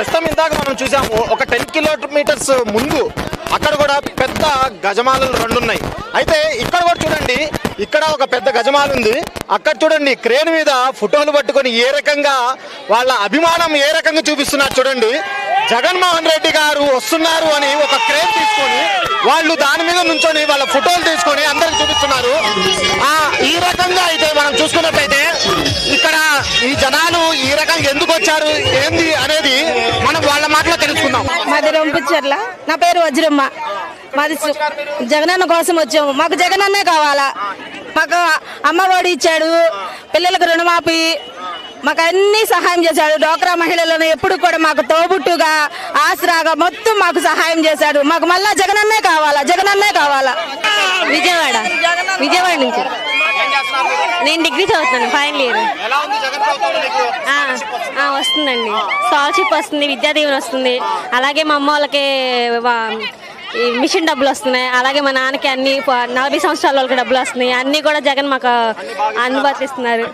ప్రస్తుతం ఇందాక మనం చూసాము ఒక టెన్ కిలోమీటర్స్ ముందు అక్కడ కూడా పెద్ద గజమాలలు రెండు ఉన్నాయి అయితే ఇక్కడ కూడా చూడండి ఇక్కడ ఒక పెద్ద గజమాల ఉంది. అక్కడ చూడండి క్రేన్ మీద ఫోటోలు పట్టుకొని ఏ రకంగా వాళ్ళ అభిమానం ఏ రకంగా చూపిస్తున్నారు చూడండి. జగన్మోహన్ రెడ్డి గారు వస్తున్నారు అని ఒక క్రేన్ తీసుకొని వాళ్ళు దాని మీద నుంచొని వాళ్ళ ఫోటోలు తీసుకొని అందరికి చూపిస్తున్నారు. ఆ ఈ రకంగా అయితే మనం చూసుకున్నట్లయితే ఇక్కడ ఈ జనాలు ఈ రకంగా ఎందుకు వచ్చారు ఏంది అనేది తెలుసుకుందాం మాది నా పేరు వజ్రమ్మ. మాది జగనన్న కోసం వచ్చాము. మాకు జగనన్నే కావాలా? మాకు అమ్మఒడి ఇచ్చాడు పిల్లలకు రుణమాఫీ మాకు అన్ని సహాయం చేశాడు. డోక్రా మహిళలను ఎప్పుడు కూడా మాకు తోబుట్టుగా ఆసరాగా మొత్తం మాకు సహాయం చేశాడు. మాకు మళ్ళా జగనన్నే కావాలా? జగనన్నే కావాలా? విజయవాడ. విజయవాడ నుంచి. నేను డిగ్రీ చదువుతున్నాను ఫైనల్ ఇయర్. వస్తుందండి స్కాలర్షిప్ వస్తుంది? విద్యా దీవెన వస్తుంది అలాగే మా అమ్మ వాళ్ళకి మిషన్ డబ్బులు వస్తున్నాయి. అలాగే మా నాన్నకి అన్ని నలభై సంవత్సరాల వాళ్ళకి డబ్బులు వస్తున్నాయి. అన్నీ కూడా జగన్ మాకు అందుబాటిస్తున్నారు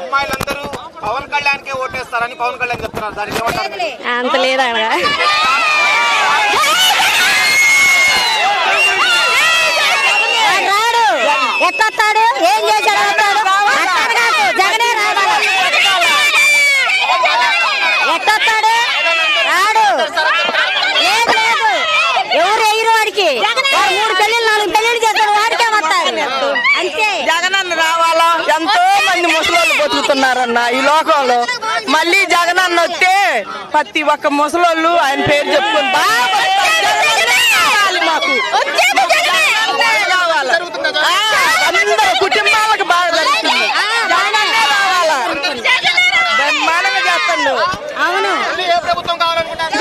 అమ్మాయిలందరూ పవన్ కళ్యాణ్ కే బతుకుతున్నారన్న ఈ లోకంలో. మళ్ళీ జగనన్న వస్తే ప్రతి ఒక్క ముసలోళ్ళు ఆయన పేరు చెప్పుకొని మాకు. అందరూ కుటుంబాలకు బాగా జరుగుతుంది. జగనన్నే రావాలా బ్రహ్మాండంగా చేస్తాడు అవును. మళ్ళీ ఏ ప్రభుత్వం కావాలనుకుంటారు?